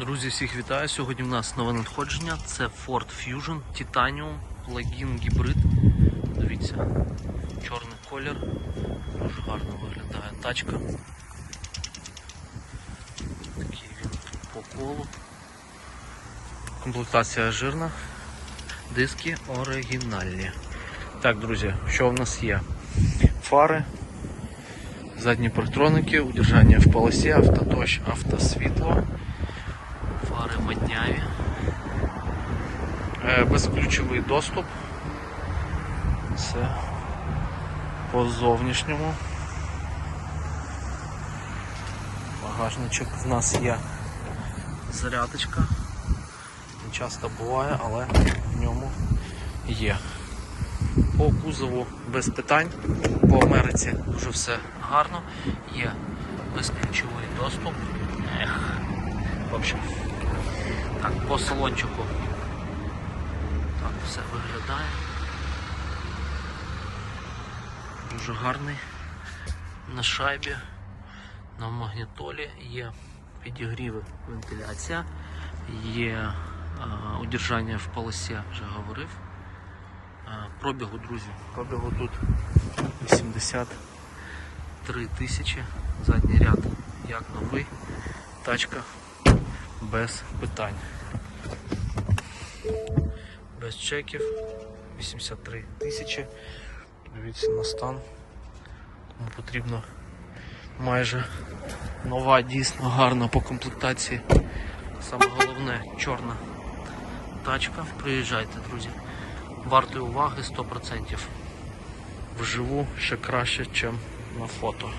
Друзі, всіх вітаю. Сьогодні в нас нове надходження. Це Ford Fusion Titanium плагін гібрид. Дивіться, чорний колір. Дуже гарно виглядає тачка. Такий він по колу. Комплектація жирна. Диски оригінальні. Так, друзі, що в нас є? Фари, задні партроники, удержання в полосі, автоточ, автосвітло. Фари. Е, Безключовий доступ. Це по зовнішньому. Багажничок в нас є зарядочка. Не часто буває, але в ньому є. По кузову без питань. По Америці дуже все гарно. Є безключовий доступ. Ех. В общем, так, по салончику так все виглядає. Дуже гарний. На шайбі, на магнітолі є підігріви вентиляція, є а, удержання в полосі, вже говорив. А, пробігу, друзі, пробігу тут 83 тисячі, задній ряд як новий, тачка без питань. Без чеків 83 тисячі. Дивіться на стан. Кому потрібно майже нова, дійсно гарна по комплектації. Саме головне чорна тачка. Приїжджайте, друзі. Вартої уваги 100%. Вживу ще краще, ніж на фото.